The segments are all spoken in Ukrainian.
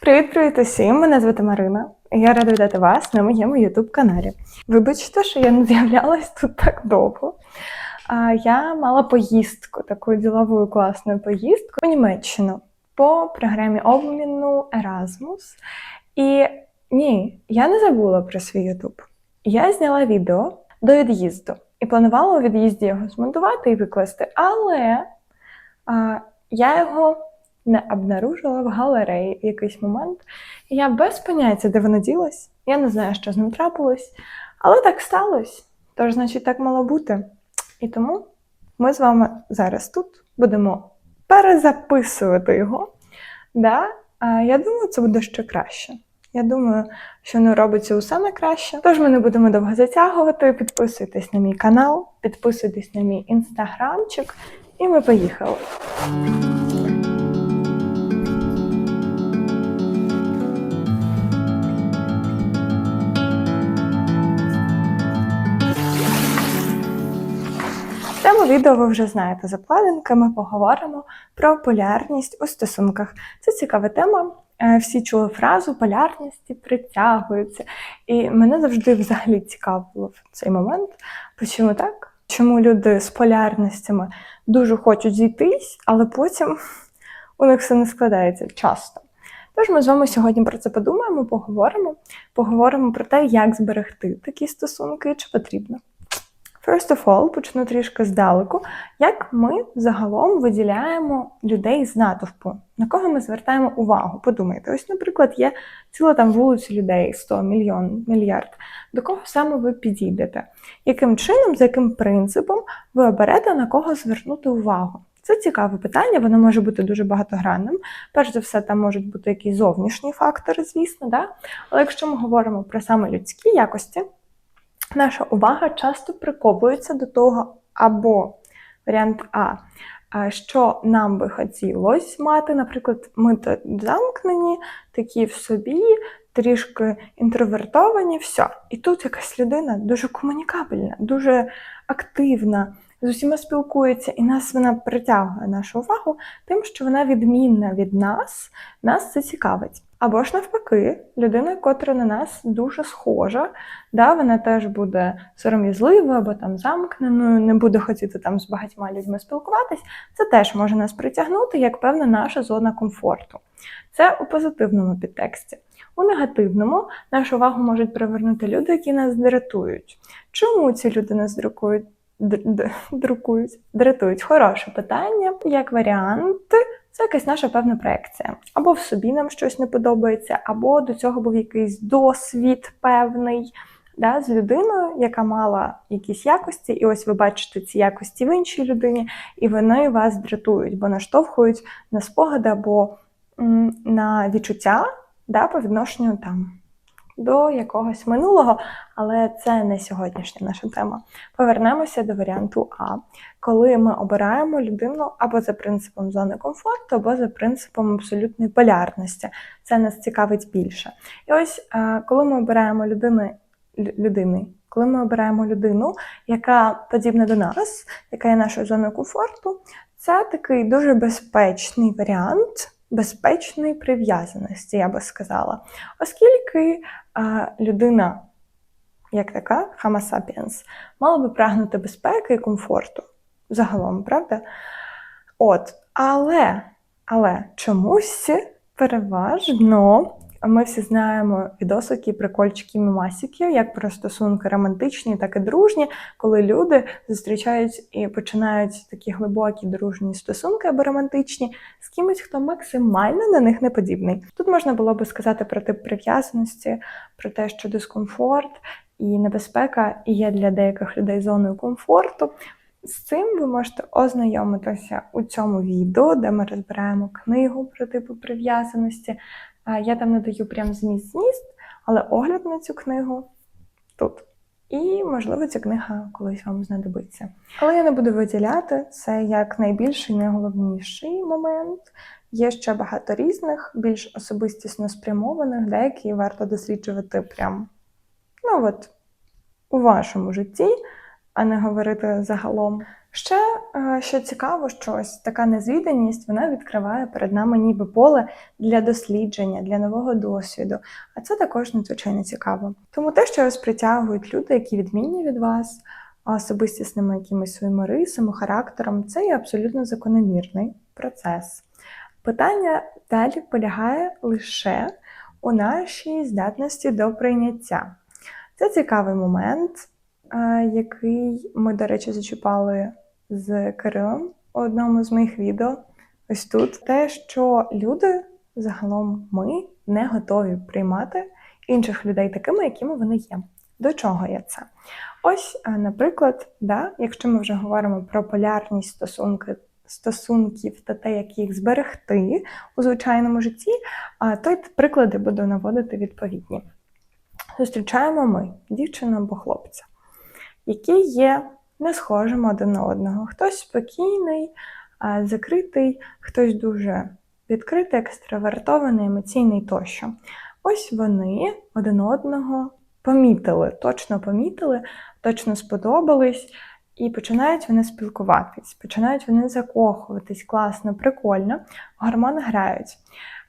Привіт-привіт усім! Мене звати Марина. Я рада вітати вас на моєму youtube каналі. Вибачте, що я не з'являлась тут так довго. Я мала поїздку, таку ділову класну поїздку у Німеччину по програмі обміну Erasmus. І ні, я не забула про свій YouTube. Я зняла відео до від'їзду і планувала у від'їзді його змонтувати і викласти, але а, я його не обнаружила в галереї в якийсь момент. Я без поняття, де вона ділась. Я не знаю, що з ним трапилось, але так сталося. Тож, значить, так мало бути. І тому ми з вами зараз тут будемо перезаписувати його. Да? Я думаю, це буде ще краще. Я думаю, що не робиться усе найкраще. Тож ми не будемо довго затягувати. Підписуйтесь на мій канал, підписуйтесь на мій інстаграмчик, і ми поїхали. Відео ви вже знаєте з обкладинки. Ми поговоримо про полярність у стосунках. Це цікава тема. Е, Всі чули фразу полярності притягуються. І мене завжди взагалі цікавило цей момент. Чому так? Чому люди з полярностями дуже хочуть зійтись, але потім у них все не складається часто. Тож ми з вами сьогодні про це подумаємо, поговоримо. Поговоримо про те, як зберегти такі стосунки, чи потрібно. First of all, почну трішки здалеку. Як ми загалом виділяємо людей з натовпу? На кого ми звертаємо увагу? Подумайте, ось, наприклад, є ціла там вулиця людей, 100, мільйон, мільярд. До кого саме ви підійдете? Яким чином, за яким принципом ви оберете на кого звернути увагу? Це цікаве питання, воно може бути дуже багатогранним. Перш за все, там можуть бути якісь зовнішні фактори, звісно, да? але якщо ми говоримо про саме людські якості, наша увага часто приковується до того, або варіант А, що нам би хотілося мати, наприклад, ми то замкнені, такі в собі, трішки інтровертовані, все. І тут якась людина дуже комунікабельна, дуже активна, з усіма спілкується, і нас вона притягує нашу увагу тим, що вона відмінна від нас, нас це цікавить. Або ж навпаки, людина, котра на нас дуже схожа, да, вона теж буде сором'язливою або там замкненою, не буде хотіти там з багатьма людьми спілкуватись, це теж може нас притягнути як певна наша зона комфорту. Це у позитивному підтексті. У негативному нашу увагу можуть привернути люди, які нас дратують. Чому ці люди нас друкують? Друкують, дратують. Хороше питання. Як варіант, це якась наша певна проекція. Або в собі нам щось не подобається, або до цього був якийсь досвід певний да, з людиною, яка мала якісь якості, і ось ви бачите ці якості в іншій людині, і вони вас дратують, бо наштовхують на спогади або на відчуття да, по відношенню там. До якогось минулого, але це не сьогоднішня наша тема. Повернемося до варіанту А, коли ми обираємо людину або за принципом зони комфорту, або за принципом абсолютної полярності. Це нас цікавить більше. І ось е, коли ми обираємо людини, людини, коли ми обираємо людину, яка подібна до нас, яка є нашою зоною комфорту, це такий дуже безпечний варіант. Безпечної прив'язаності, я би сказала. Оскільки а, людина, як така, Homo sapiens, мала би прагнути безпеки і комфорту. Загалом, правда? От, але, але чомусь переважно. Ми всі знаємо відосики, прикольчики, мімасики, як про стосунки романтичні, так і дружні, коли люди зустрічають і починають такі глибокі дружні стосунки або романтичні з кимось, хто максимально на них не подібний. Тут можна було би сказати про тип прив'язаності, про те, що дискомфорт і небезпека є для деяких людей зоною комфорту. З цим ви можете ознайомитися у цьому відео, де ми розбираємо книгу про типи прив'язаності. Я там не даю прям зміст-зміст, але огляд на цю книгу тут. І, можливо, ця книга колись вам знадобиться. Але я не буду виділяти це як найбільший, найголовніший момент. Є ще багато різних, більш особистісно спрямованих, деякі варто досліджувати прям ну от, у вашому житті, а не говорити загалом. Ще е, що цікаво, що ось така незвіданість вона відкриває перед нами ніби поле для дослідження, для нового досвіду. А це також надзвичайно цікаво. Тому те, що вас притягують люди, які відмінні від вас, особистісними якимись своїми рисами, характером, це є абсолютно закономірний процес. Питання далі полягає лише у нашій здатності до прийняття. Це цікавий момент, е, який ми, до речі, зачіпали з Кирилом у одному з моїх відео. Ось тут те, що люди загалом ми не готові приймати інших людей такими, якими вони є. До чого є це? Ось, е, наприклад, да, якщо ми вже говоримо про полярність стосунки, стосунків та те, як їх зберегти у звичайному житті, то й приклади буду наводити відповідні. Зустрічаємо ми дівчину або хлопця, які є не схожими один на одного. Хтось спокійний, закритий, хтось дуже відкритий, екстравертований, емоційний тощо. Ось вони один одного помітили, точно помітили, точно сподобались, і починають вони спілкуватись, починають вони закохуватись, класно, прикольно, гормони грають.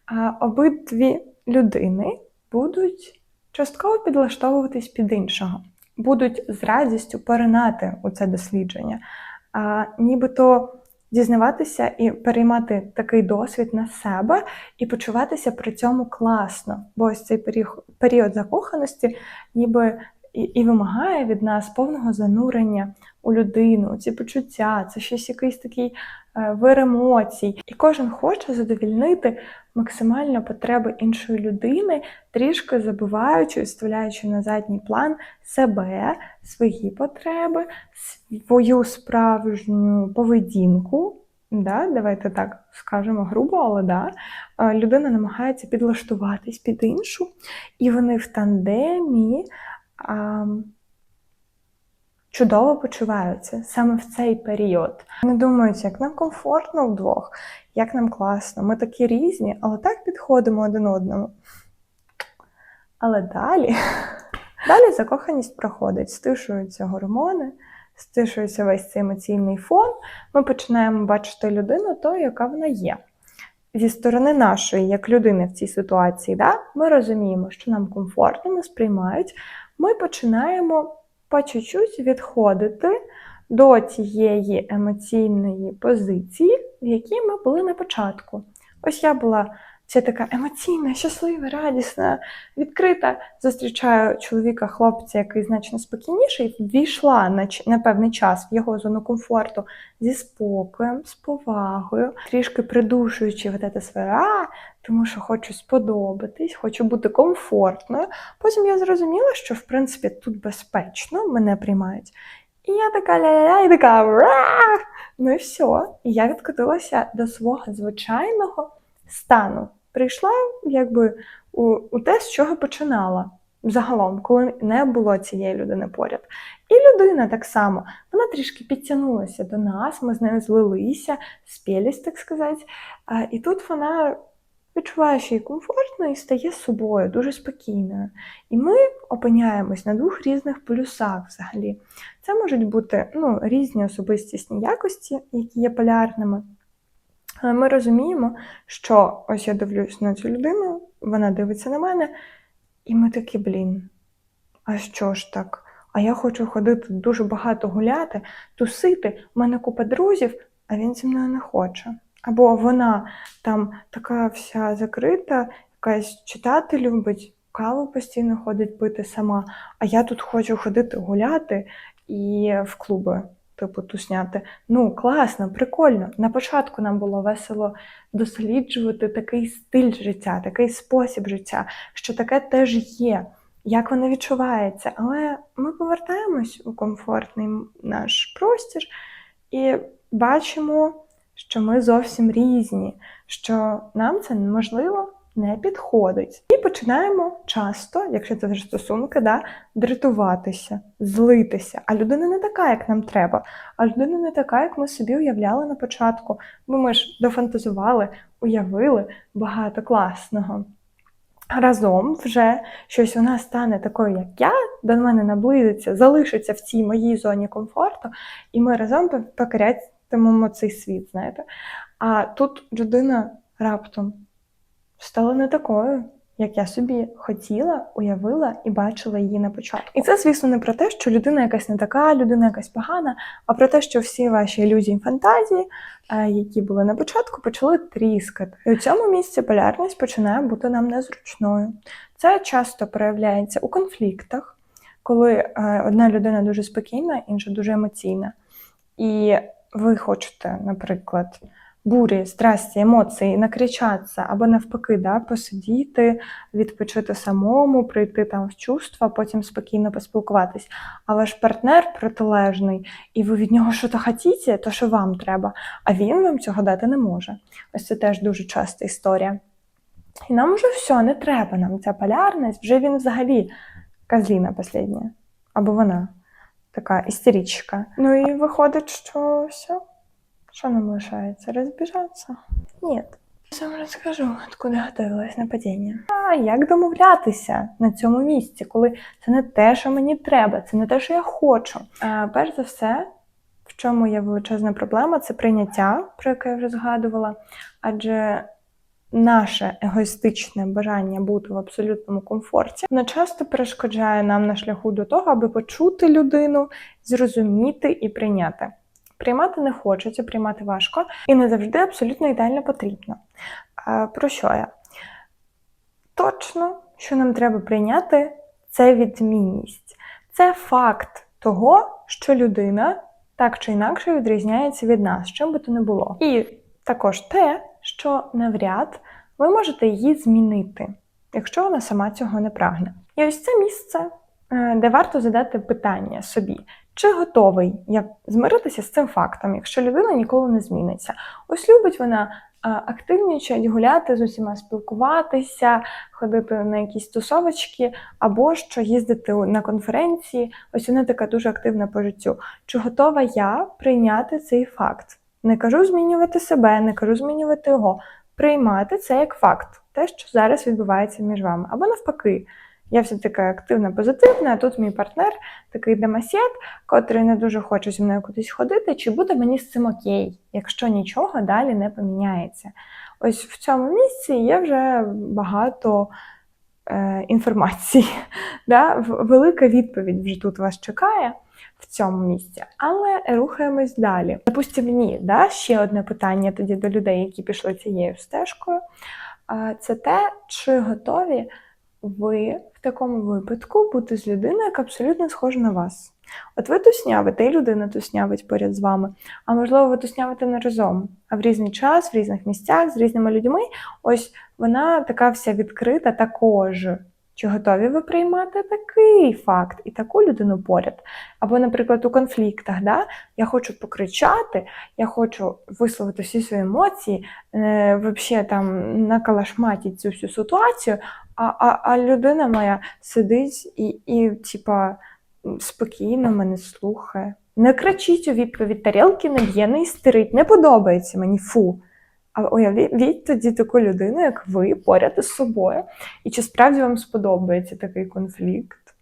А обидві людини будуть частково підлаштовуватись під іншого, будуть з радістю поринати у це дослідження, а нібито дізнаватися і переймати такий досвід на себе і почуватися при цьому класно. Бо ось цей період, період закоханості ніби і, і вимагає від нас повного занурення у людину, ці почуття, це щось якийсь такий е, вир емоцій. І кожен хоче задовільнити максимально потреби іншої людини, трішки забуваючи, вставляючи на задній план себе, свої потреби, свою справжню поведінку. Да, Давайте так скажемо грубо, але да, людина намагається підлаштуватись під іншу, і вони в тандемі а, чудово почуваються саме в цей період. Вони думають, як нам комфортно вдвох, як нам класно. Ми такі різні, але так підходимо один одному. Але далі, далі закоханість проходить, стишуються гормони, стишується весь цей емоційний фон. Ми починаємо бачити людину, тою, яка вона є. Зі сторони нашої, як людини в цій ситуації, да, ми розуміємо, що нам комфортно, нас приймають, ми починаємо по чуть-чуть відходити до тієї емоційної позиції, в якій ми були на початку. Ось я була вся така емоційна, щаслива, радісна, відкрита. Зустрічаю чоловіка, хлопця, який значно спокійніший, ввійшла на, на певний час в його зону комфорту зі спокоєм, з повагою, трішки придушуючи вот це своє а, тому що хочу сподобатись, хочу бути комфортною. Потім я зрозуміла, що в принципі тут безпечно мене приймають. І я така ля-ля-ля, і така Ра! ну і все. І я відкотилася до свого звичайного стану прийшла якби у, у те, з чого починала. Загалом, коли не було цієї людини поряд. І людина так само, вона трішки підтягнулася до нас, ми з нею злилися, спілись, так сказати. І тут вона відчуває, що їй комфортно і стає собою, дуже спокійною. І ми опиняємось на двох різних полюсах взагалі. Це можуть бути ну, різні особистісні якості, які є полярними. Але ми розуміємо, що ось я дивлюсь на цю людину, вона дивиться на мене, і ми такі, блін, а що ж так? А я хочу ходити дуже багато гуляти, тусити, у мене купа друзів, а він зі мною не хоче. Або вона там така вся закрита, якась читати любить, каву постійно ходить пити сама, а я тут хочу ходити гуляти і в клуби типу, тусняти. Ну, класно, прикольно. На початку нам було весело досліджувати такий стиль життя, такий спосіб життя, що таке теж є, як воно відчувається. Але ми повертаємось у комфортний наш простір і бачимо, що ми зовсім різні, що нам це неможливо не підходить. І починаємо часто, якщо це вже стосунки, да, дратуватися, злитися. А людина не така, як нам треба. А людина не така, як ми собі уявляли на початку. Бо ми ж дофантазували, уявили багато класного. разом вже щось вона стане такою, як я, до мене наблизиться, залишиться в цій моїй зоні комфорту, і ми разом покорятимемо цей світ, знаєте. А тут людина раптом стала не такою, як я собі хотіла, уявила і бачила її на початку. І це, звісно, не про те, що людина якась не така, людина якась погана, а про те, що всі ваші ілюзії і фантазії, е, які були на початку, почали тріскати. І у цьому місці полярність починає бути нам незручною. Це часто проявляється у конфліктах, коли е, одна людина дуже спокійна, інша дуже емоційна. І ви хочете, наприклад, бурі, страсті, емоції, накричатися або навпаки, да, посидіти, відпочити самому, прийти там в чувства, потім спокійно поспілкуватись. А ваш партнер протилежний, і ви від нього щось хотіте, то що вам треба, а він вам цього дати не може. Ось це теж дуже часта історія. І нам вже все, не треба нам ця полярність, вже він взагалі козліна последня. Або вона така істеричка. Ну і виходить, що все. Що нам лишається? Розбіжатися? Ні. Сам розкажу, откуда готувалось нападіння. А як домовлятися на цьому місці, коли це не те, що мені треба, це не те, що я хочу. А, перш за все, в чому є величезна проблема, це прийняття, про яке я вже згадувала. Адже наше егоїстичне бажання бути в абсолютному комфорті, воно часто перешкоджає нам на шляху до того, аби почути людину, зрозуміти і прийняти. Приймати не хочеться, приймати важко і не завжди абсолютно ідеально потрібно. Про що я? Точно, що нам треба прийняти, це відмінність. Це факт того, що людина так чи інакше відрізняється від нас, чим би то не було. І також те, що навряд ви можете її змінити, якщо вона сама цього не прагне. І ось це місце, е, де варто задати питання собі. Чи готовий я змиритися з цим фактом, якщо людина ніколи не зміниться? Ось любить вона активнічать, гуляти з усіма спілкуватися, ходити на якісь тусовочки, або що їздити на конференції. Ось вона така дуже активна по життю. Чи готова я прийняти цей факт? Не кажу змінювати себе, не кажу змінювати його. Приймати це як факт, те, що зараз відбувається між вами, або навпаки. Я все така активна, позитивна, а тут мій партнер такий демасєт, котрий не дуже хоче зі мною кудись ходити, чи буде мені з цим окей, якщо нічого далі не поміняється. Ось в цьому місці є вже багато е, інформації. Да? Велика відповідь вже тут вас чекає в цьому місці. Але рухаємось далі. Допустимо, ні, да? ще одне питання тоді до людей, які пішли цією стежкою. Це те, чи готові ви в такому випадку бути з людиною, яка абсолютно схожа на вас. От ви туснявите, і людина туснявить поряд з вами, а можливо, ви туснявите не разом, а в різний час, в різних місцях, з різними людьми. Ось вона така вся відкрита також. Чи готові ви приймати такий факт і таку людину поряд? Або, наприклад, у конфліктах, да? я хочу покричати, я хочу висловити всі свої емоції, е, взагалі там накалашматити цю всю ситуацію, а а, а людина моя сидить і, і типа, спокійно мене слухає. Не кричіть у відповідь, тарілки не б'є, не істерить, не подобається мені фу. А уявіть тоді таку людину, як ви, поряд із собою. І чи справді вам сподобається такий конфлікт?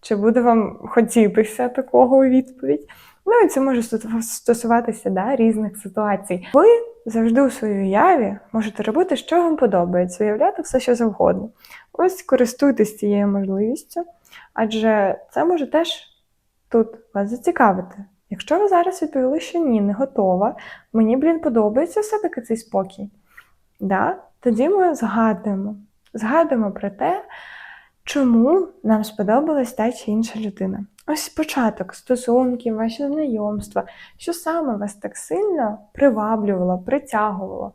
Чи буде вам хотітися такого у відповідь? Ну і це може стосуватися да, різних ситуацій. Ви завжди у своїй уяві можете робити, що вам подобається, уявляти все, що завгодно. Ось користуйтесь цією можливістю, адже це може теж тут вас зацікавити. Якщо ви зараз відповіли, що ні, не готова, мені, блін, подобається все-таки цей спокій, да? тоді ми згадуємо. Згадуємо про те, чому нам сподобалась та чи інша людина. Ось початок стосунків, ваші знайомства, що саме вас так сильно приваблювало, притягувало.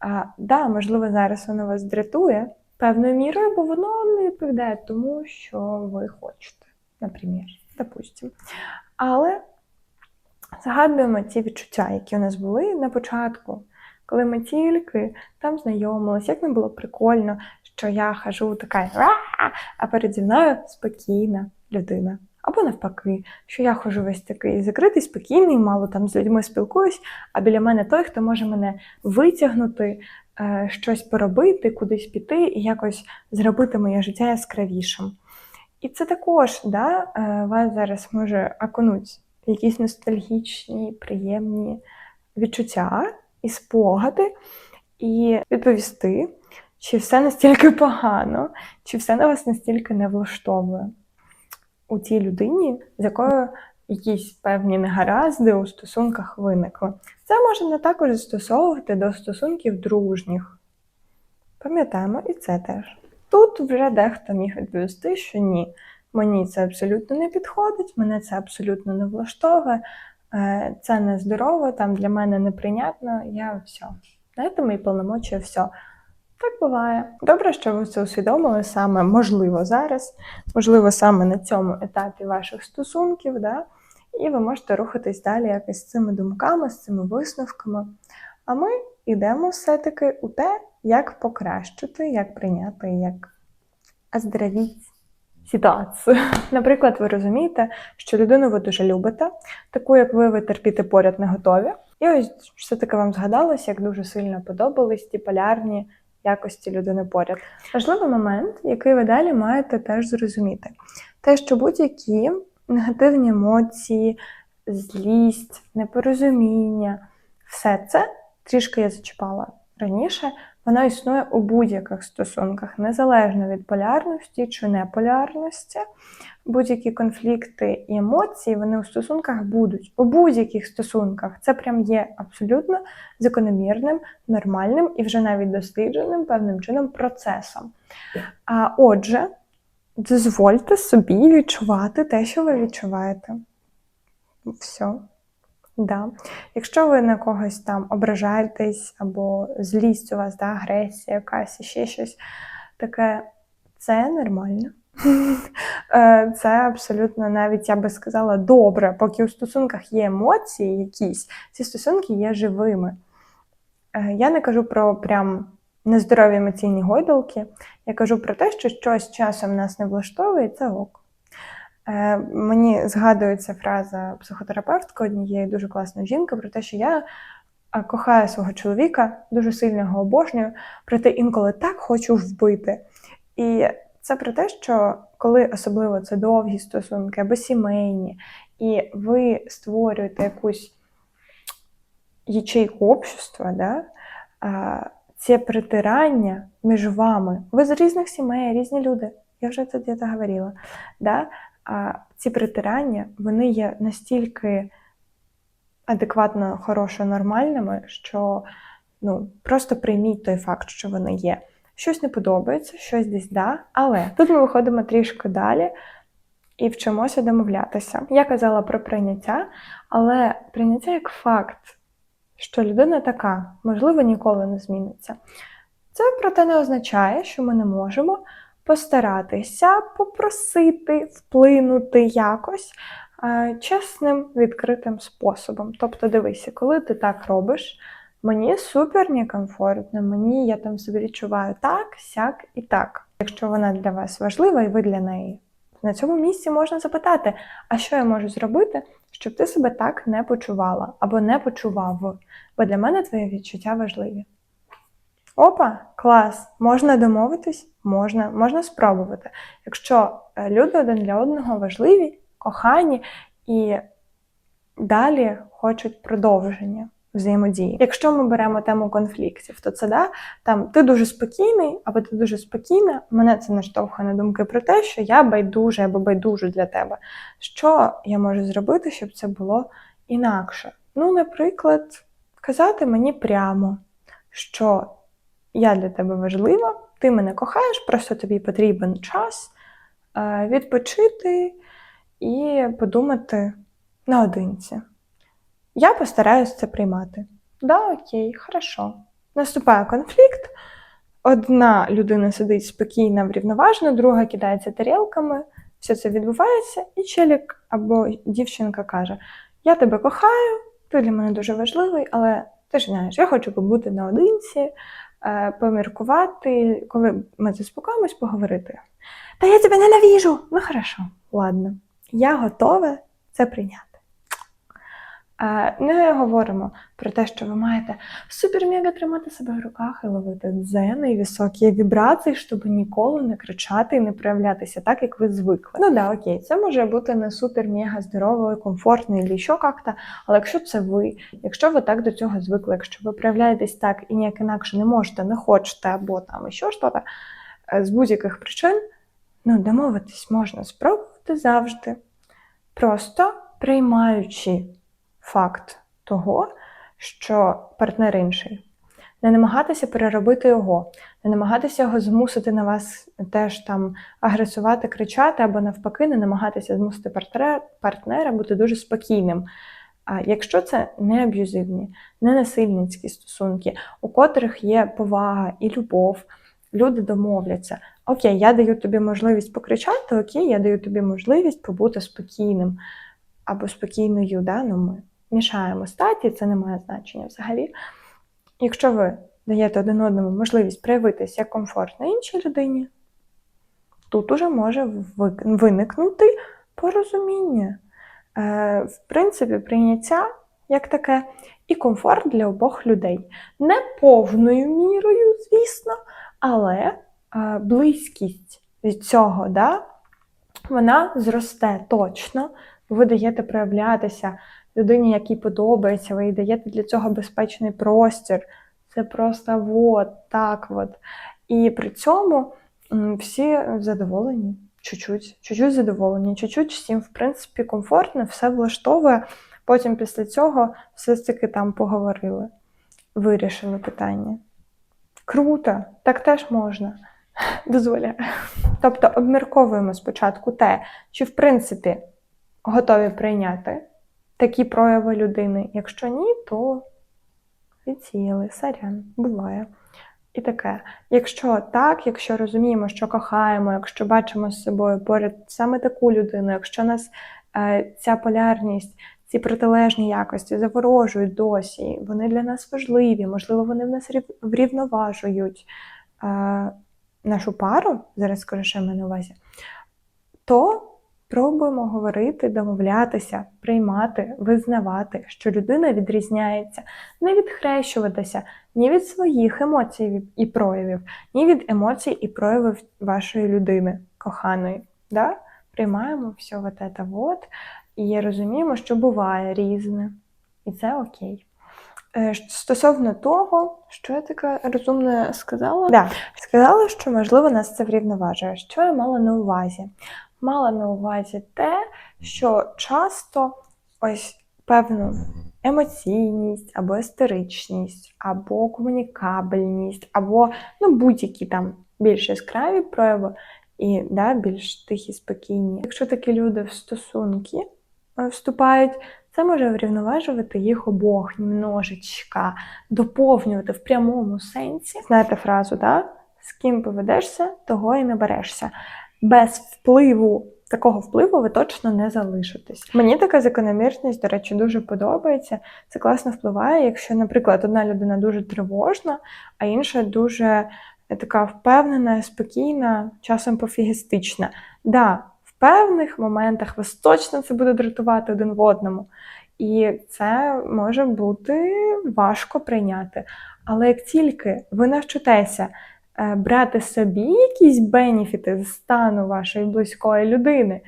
А, Да, можливо, зараз воно вас дратує певною мірою, бо воно не відповідає тому, що ви хочете, наприклад, допустимо. Але згадуємо ті відчуття, які у нас були на початку, коли ми тільки там знайомилися, як нам було прикольно, що я хожу така, а переді мною спокійна людина. Або навпаки, що я ходжу весь такий закритий, спокійний, мало там з людьми спілкуюсь, а біля мене той, хто може мене витягнути, щось поробити, кудись піти і якось зробити моє життя яскравішим. І це також да, е, вас зараз може окунути якісь ностальгічні, приємні відчуття і спогади, і відповісти, чи все настільки погано, чи все на вас настільки не влаштовує у тій людині, з якою якісь певні негаразди у стосунках виникли. Це можна також застосовувати до стосунків дружніх. Пам'ятаємо і це теж. Тут вже дехто міг відповісти, що ні, мені це абсолютно не підходить, мене це абсолютно не влаштовує, е, це нездорово, там для мене неприйнятно, я все. Знаєте, мої повномочі, все. Так буває. Добре, що ви це усвідомили саме можливо зараз, можливо, саме на цьому етапі ваших стосунків, да? І ви можете рухатись далі якось з цими думками, з цими висновками. А ми йдемо все-таки у те, як покращити, як прийняти, як оздоровити ситуацію. Наприклад, ви розумієте, що людину ви дуже любите, таку, як ви, ви терпіти поряд не готові. І ось все-таки вам згадалось, як дуже сильно подобались ті полярні якості людини поряд. Важливий момент, який ви далі маєте теж зрозуміти, те, що будь-які негативні емоції, злість, непорозуміння, все це трішки я зачіпала раніше, воно існує у будь-яких стосунках, незалежно від полярності чи неполярності. Будь-які конфлікти і емоції вони у стосунках будуть. У будь-яких стосунках це прям є абсолютно закономірним, нормальним і вже навіть дослідженим певним чином процесом. А отже, дозвольте собі відчувати те, що ви відчуваєте. Все. Да. Якщо ви на когось там ображаєтесь, або злість у вас, да, агресія, якась ще щось таке, це нормально. Е, Це абсолютно навіть я би сказала добре, поки у стосунках є емоції якісь, ці стосунки є живими. Е, Я не кажу про прям нездорові емоційні гойдалки, я кажу про те, що щось часом нас не влаштовує, це ок. Е, Мені згадується фраза психотерапевтка однієї дуже класної жінки про те, що я е, кохаю свого чоловіка, дуже сильно його обожнюю, проте інколи так хочу вбити. І це про те, що коли особливо це довгі стосунки або сімейні, і ви створюєте якусь ячейку общества, да, а, це притирання між вами. Ви з різних сімей, різні люди. Я вже це десь говорила. Да? А ці притирання вони є настільки адекватно, хорошо, нормальними, що ну, просто прийміть той факт, що вони є. Щось не подобається, щось десь да, але тут ми виходимо трішки далі і вчимося домовлятися. Я казала про прийняття, але прийняття як факт, що людина така, можливо, ніколи не зміниться. Це проте не означає, що ми не можемо постаратися попросити, вплинути якось е, чесним, відкритим способом. Тобто, дивися, коли ти так робиш, мені супер некомфортно, мені я там собі відчуваю так, сяк і так. Якщо вона для вас важлива і ви для неї, на цьому місці можна запитати, а що я можу зробити, щоб ти себе так не почувала або не почував, бо для мене твої відчуття важливі. Опа, клас! Можна домовитись, можна, можна спробувати. Якщо е, люди один для одного важливі, кохані і далі хочуть продовження взаємодії. Якщо ми беремо тему конфліктів, то це да, там ти дуже спокійний, або ти дуже спокійна. Мене це наштовхує на думки про те, що я байдуже або байдужу для тебе. Що я можу зробити, щоб це було інакше? Ну, наприклад, казати мені прямо, що я для тебе важлива, ти мене кохаєш, просто тобі потрібен час е, відпочити і подумати наодинці. Я постараюсь це приймати. Да, окей, хорошо. Наступає конфлікт. Одна людина сидить спокійна, врівноважена, друга кидається тарілками, все це відбувається, і челік або дівчинка каже: Я тебе кохаю, ти для мене дуже важливий, але ти ж знаєш, я хочу побути наодинці, е, поміркувати, коли ми заспокоїмось, поговорити. Та я тебе ненавіжу! Ну, хорошо, ладно. Я готова це прийняти. Е, Не говоримо про те, що ви маєте супер-мега тримати себе в руках і ловити дзен і високі вібрації, щоб ніколи не кричати і не проявлятися так, як ви звикли. Ну да, окей, це може бути не супер-мега здоровою, комфортною, і що як-то, але якщо це ви, якщо ви так до цього звикли, якщо ви проявляєтесь так і ніяк інакше не можете, не хочете, або там ще щось, з будь-яких причин, ну домовитись можна спробувати завжди. Просто приймаючи факт того, що партнер інший. Не намагатися переробити його, не намагатися його змусити на вас теж там агресувати, кричати, або навпаки, не намагатися змусити партнера, бути дуже спокійним. А якщо це не аб'юзивні, не насильницькі стосунки, у котрих є повага і любов, люди домовляться. Окей, я даю тобі можливість покричати, окей, я даю тобі можливість побути спокійним або спокійною. Да? Ну, ми мішаємо статі, це не має значення взагалі. Якщо ви даєте один одному можливість проявитися як комфортно іншій людині, тут уже може виникнути порозуміння. Е, В принципі, прийняття як таке і комфорт для обох людей. Не повною мірою, звісно, але е, близькість від цього, да, вона зросте точно. Ви даєте проявлятися людині, якій подобається, ви даєте для цього безпечний простір. Це просто от так от. І при цьому всі задоволені, чуть-чуть, чуть-чуть задоволені, чуть-чуть всім, в принципі, комфортно, все влаштовує. Потім після цього все ж таки там поговорили, вирішили питання. Круто, так теж можна. Дозволяю. Тобто обмірковуємо спочатку те, чи в принципі готові прийняти такі прояви людини. Якщо ні, то відсіяли, сорян, буває. І таке. Якщо так, якщо розуміємо, що кохаємо, якщо бачимо з собою поряд саме таку людину, якщо нас е, ця полярність, ці протилежні якості заворожують досі, вони для нас важливі, можливо, вони в нас врівноважують е, нашу пару, зараз що я на увазі, то Пробуємо говорити, домовлятися, приймати, визнавати, що людина відрізняється, не відхрещуватися ні від своїх емоцій і проявів, ні від емоцій і проявів вашої людини, коханої. Да? Приймаємо все от це вот, і розуміємо, що буває різне. І це окей. Е, стосовно того, що я таке розумне сказала, да, сказала, що можливо нас це врівноважує. Що я мала на увазі? Мала на увазі те, що часто ось певну емоційність, або естеричність, або комунікабельність, або ну, будь-які там більш яскраві прояви і да, більш тихі, спокійні. Якщо такі люди в стосунки е, вступають, це може врівноважувати їх обох немножечка, доповнювати в прямому сенсі. Знаєте фразу, да? з ким поведешся, того і наберешся без впливу. Такого впливу ви точно не залишитесь. Мені така закономірність, до речі, дуже подобається. Це класно впливає, якщо, наприклад, одна людина дуже тривожна, а інша дуже е, така впевнена, спокійна, часом пофігістична. Да, в певних моментах вас точно це буде дратувати один в одному. І це може бути важко прийняти. Але як тільки ви навчитеся брати собі якісь бенефіти з стану вашої близької людини,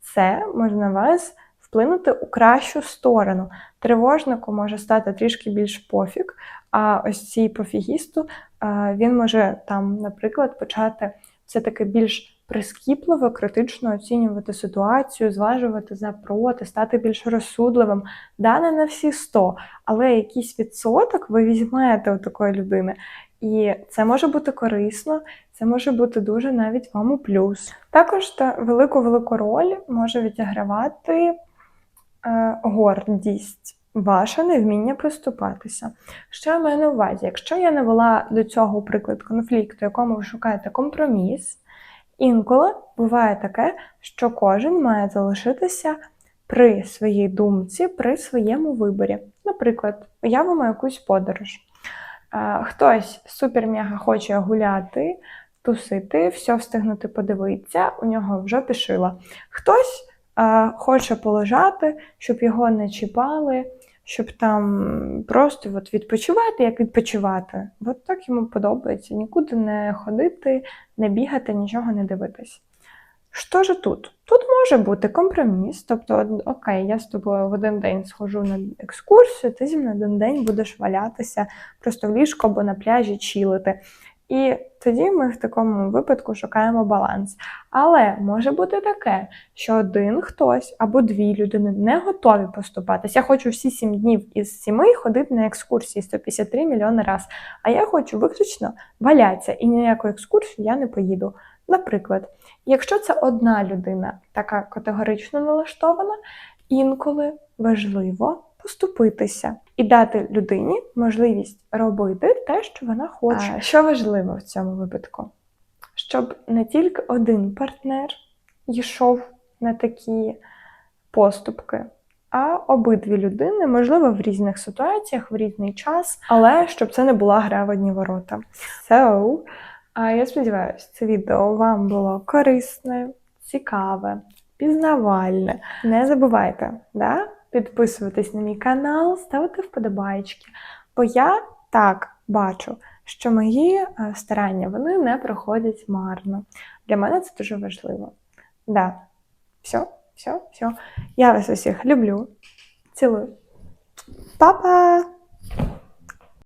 це може на вас вплинути у кращу сторону. Тривожнику може стати трішки більш пофіг, а ось цій пофігісту е, він може там, наприклад, почати все-таки більш прискіпливо, критично оцінювати ситуацію, зважувати за проти, стати більш розсудливим. Да, не на всі 100, але якийсь відсоток ви візьмете у такої людини. І це може бути корисно, це може бути дуже навіть вам у плюс. Також та велику-велику роль може відігравати е, гордість, ваше невміння поступатися. Що я маю на увазі? Якщо я навела до цього приклад конфлікту, якому ви шукаєте компроміс, інколи буває таке, що кожен має залишитися при своїй думці, при своєму виборі. Наприклад, уявимо якусь подорож. Хтось супер-мега хоче гуляти, тусити, все встигнути подивитися, у нього вже пішила. Хтось а, хоче полежати, щоб його не чіпали, щоб там просто от відпочивати, як відпочивати. От так йому подобається. Нікуди не ходити, не бігати, нічого не дивитись. Що ж тут? Тут може бути компроміс, тобто, окей, я з тобою в один день схожу на екскурсію, ти зі мною один день будеш валятися просто в ліжку або на пляжі чілити. І тоді ми в такому випадку шукаємо баланс. Але може бути таке, що один хтось або дві людини не готові поступатися. Я хочу всі сім днів із сіми ходити на екскурсії 153 мільйони раз. А я хочу виключно валятися, і ніяку екскурсію я не поїду. Наприклад, якщо це одна людина, така категорично налаштована, інколи важливо поступитися і дати людині можливість робити те, що вона хоче. А, що важливо в цьому випадку? Щоб не тільки один партнер йшов на такі поступки, а обидві людини, можливо, в різних ситуаціях, в різний час, але щоб це не була гра в одні ворота. So, а я сподіваюся, це відео вам було корисне, цікаве, пізнавальне. Не забувайте, да? підписуватись на мій канал, ставити вподобайки. Бо я так бачу, що мої е, старання вони не проходять марно. Для мене це дуже важливо. Да. Все, все, все. Я вас усіх люблю. Цілую. Па-па!